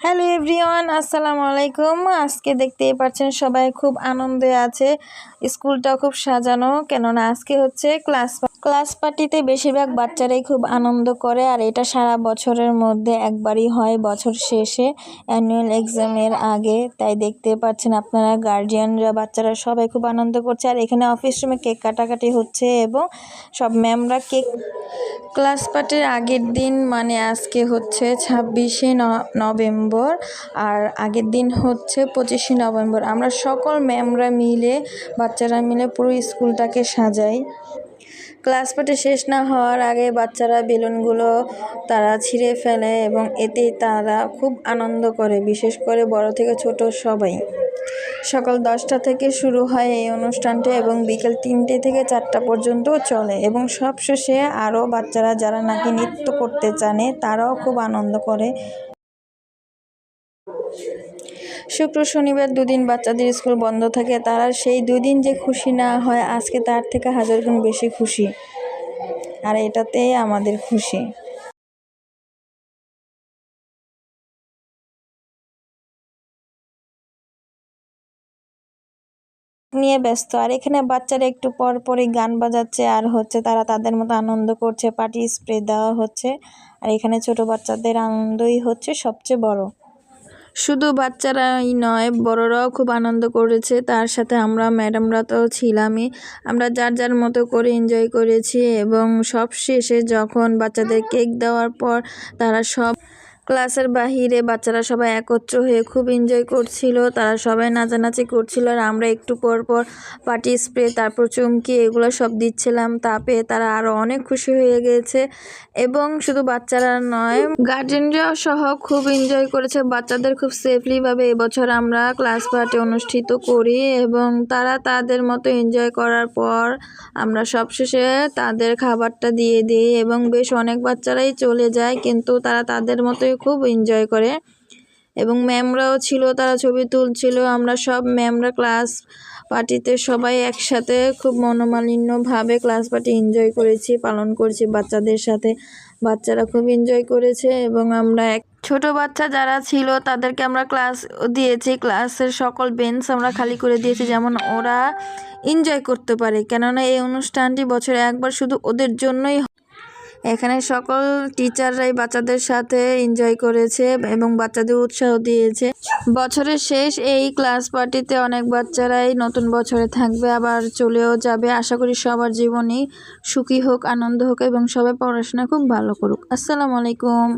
Hello everyone আসসালামু আলাইকুম আজকে দেখতেই পাচ্ছেন সবাই খুব আনন্দে আছে। স্কুলটা খুব সাজানো, কেননা আজকে হচ্ছে ক্লাস ক্লাস পার্টিতে বেশিরভাগ বাচ্চারাই খুব আনন্দ করে, আর এটা সারা বছরের মধ্যে একবারই হয়, বছর শেষে। অ্যানুয়াল এক্সামের আগে। তাই দেখতে পাচ্ছেন আপনারা, গার্জিয়ানরা, বাচ্চারা সবাই খুব আনন্দ করছে। আর এখানে অফিস রুমে কেক কাটাকাটি হচ্ছে এবং সব ম্যামরা কেক ক্লাস পার্টির আগের দিন মানে আজকে হচ্ছে ছাব্বিশে নভেম্বর, আর আগের দিন হচ্ছে পঁচিশে নভেম্বর। আমরা সকল ম্যামরা মিলে, বাচ্চারা মিলে পুরো স্কুলটাকে সাজাই। ক্লাস পার্টি শেষ না হওয়ার আগে বাচ্চারা বেলুনগুলো তারা ছিঁড়ে ফেলে এবং এতে তারা খুব আনন্দ করে, বিশেষ করে বড় থেকে ছোট সবাই। সকাল দশটা থেকে শুরু হয় এই অনুষ্ঠানটি এবং বিকেল তিনটে থেকে চারটা পর্যন্ত চলে এবং সব শেষে আরও বাচ্চারা যারা নাকি নৃত্য করতে জানে, তারাও খুব আনন্দ করে শুক্র শনিবার দুদিন বাচ্চাদের স্কুল বন্ধ থাকে, তারা সেই দুদিন যে খুশি না হয়, আজকে তার থেকে হাজার গুণ বেশি খুশি। আর এটাতেই আমাদের খুশি। নিয়ে ব্যস্ত। আর এখানে বাচ্চারা একটু পর পরই গান বাজাচ্ছে, আর হচ্ছে তারা তাদের মতো আনন্দ করছে, পার্টি স্প্রে দেওয়া হচ্ছে। আর এখানে ছোট বাচ্চাদের আনন্দই হচ্ছে সবচেয়ে বড়। শুধু বাচ্চারাই নয়, বড়রাও খুব আনন্দ করেছে। তার সাথে আমরা, ম্যাডামরা তো ছিলামই। আমরা যার যার মতো করে এনজয় করেছি এবং সব শেষে যখন বাচ্চাদের কেক দেওয়ার পর তারা সব ক্লাসের বাহিরে বাচ্চারা সবাই একত্র হয়ে খুব এনজয় করছিল। তারা সবাই নাচানাচি করছিল আর আমরা একটু পর পর পার্টি স্প্রে তারপর চুমকি এগুলো সব দিচ্ছিলাম। তা পেয়ে তারা আরও অনেক খুশি হয়ে গেছে। এবং শুধু বাচ্চারা নয় গার্জেনরাও সহ খুব এনজয় করেছে। বাচ্চাদের খুব সেফলিভাবে এবছর আমরা ক্লাস পার্টি অনুষ্ঠিত করি এবং তারা তাদের মতো এনজয় করার পর আমরা সবশেষে তাদের খাবারটা দিয়ে দিই এবং বেশ অনেক বাচ্চারাই চলে যায়। কিন্তু তারা তাদের মতোই খুব এনজয় করে। এবং ম্যামরাও ছিল, তারা ছবি তুলছিল। আমরা সব ম্যামরা ক্লাস পার্টিতে সবাই একসাথে খুব মনোমালিন্যভাবে ক্লাস পার্টি এনজয় করেছি, পালন করছি বাচ্চাদের সাথে। বাচ্চারা খুব এনজয় করেছে এবং আমরা এক ছোট বাচ্চা যারা ছিল, তাদেরকে আমরা ক্লাস দিয়েছি। ক্লাসের সকল বেঞ্চ আমরা খালি করে দিয়েছি, যেমন ওরা এনজয় করতে পারে। কেননা এই অনুষ্ঠানটি বছরে একবার শুধু ওদের জন্যই এখানে সকল টিচাররাই বাচ্চাদের সাথে এনজয় করেছে এবং বাচ্চাদের উৎসাহ দিয়েছে। বছরের শেষ এই ক্লাস পার্টিতে অনেক বাচ্চারাই নতুন বছরে থাকবে, আবার চলেও যাবে। আশা করি সবার জীবনই সুখী হোক, আনন্দ হোক এবং সবাই পড়াশোনা খুব ভালো করুক। আসসালামু আলাইকুম।